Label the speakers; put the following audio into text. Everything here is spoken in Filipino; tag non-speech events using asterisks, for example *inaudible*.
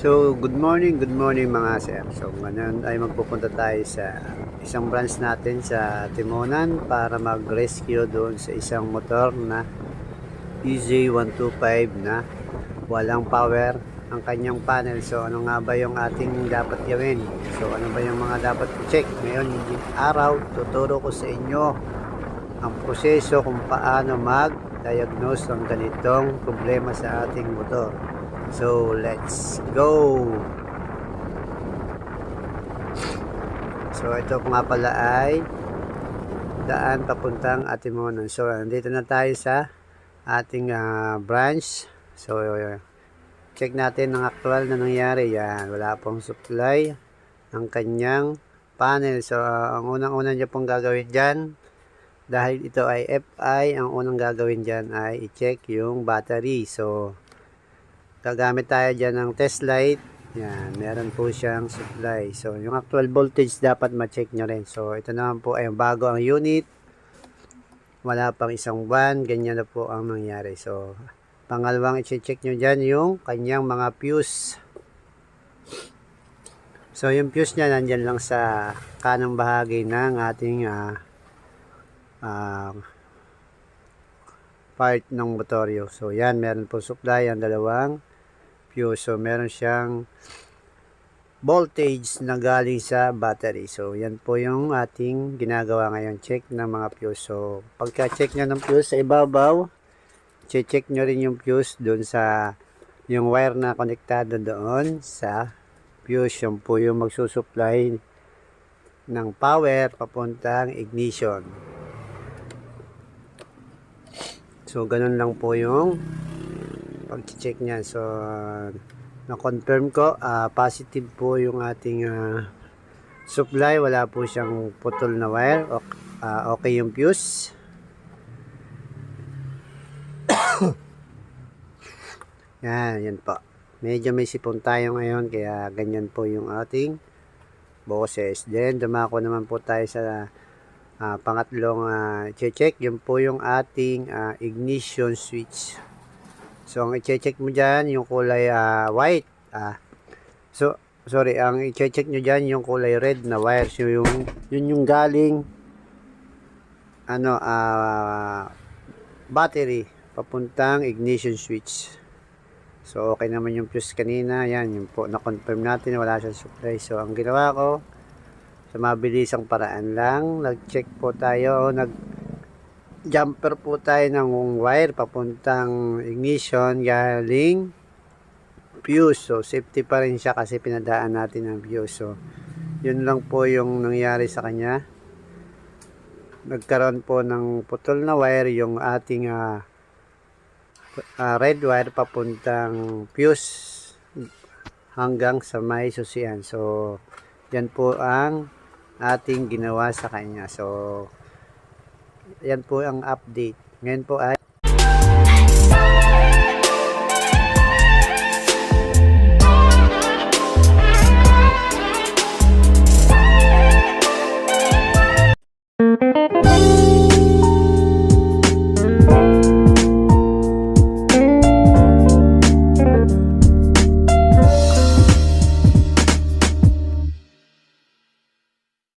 Speaker 1: So, good morning, good morning mga sir. So, ngayon ay magpupunta tayo sa isang branch natin sa Timonan para mag-rescue doon sa isang motor na EJ125 na walang power ang kanyang panel. So, ano nga ba yung ating dapat gawin? So, ano ba yung mga dapat i-check? Ngayon, araw, tuturo ko sa inyo ang proseso kung paano mag-diagnose ng ganitong problema sa ating motor. So, let's go! So, ito nga pala ay daan papuntang Atimonan. So, nandito na tayo sa ating ah, branch. So, check natin ang actual na nangyari. Yan, wala pong supply ng kanyang panel. So, ah, ang unang-unang niya pong gagawin dyan, dahil ito ay FI, ang unang gagawin dyan ay i-check yung battery. So, gagamit tayo dyan ng test light. Yan, meron po siyang supply. So, yung actual voltage dapat ma-check nyo rin. So, ito naman po ay bago ang unit. Wala pang isang buwan. Ganyan na po ang nangyari. So, pangalawang i-check nyo dyan yung kanyang mga fuse. So, yung fuse niya nandyan lang sa kanang bahagi ng ating ah, ah, part ng motoryo. So, yan, meron po supply ang dalawang fuse. So, meron siyang voltage na galing sa battery. So, yan po yung ating ginagawa ngayon. Check ng mga fuse. So, pagka-check nyo ng fuse sa ibabaw, check nyo rin yung fuse doon sa yung wire na konektado doon sa fuse. Yung po yung magsusupply ng power papuntang ignition. So, ganun lang po yung pag-check niya. So, na-confirm ko, ah, positive po yung ating ah, supply. Wala po siyang putol na wire. Ok- ah, okay yung fuse. *coughs* yan, yan po. Medyo may sipon tayo ngayon, kaya ganyan po yung ating boses. Then, dumako naman po tayo sa ah, pangatlong ah, check. Yun po yung ating ah, ignition switch. So, ang i-check mo dyan, yung kulay ah, white. Ah, so, sorry, ang i-check nyo dyan, yung kulay red na wire. So, yung, yun yung galing, ano, ah, battery, papuntang ignition switch. So, okay naman yung fuse kanina. Yan, yung po, na-confirm natin, wala siyang supply. So, ang ginawa ko, sa mabilisang paraan lang, nag-check po tayo, nag jumper po tayo ng wire papuntang ignition galing fuse. So, safety pa rin siya kasi pinadaan natin ang fuse. So, yun lang po yung nangyari sa kanya. Nagkaroon po ng putol na wire yung ating ah, ah, red wire papuntang fuse hanggang sa may susian. So, yan po ang ating ginawa sa kanya. So, yan po ang update. Ngayon po ay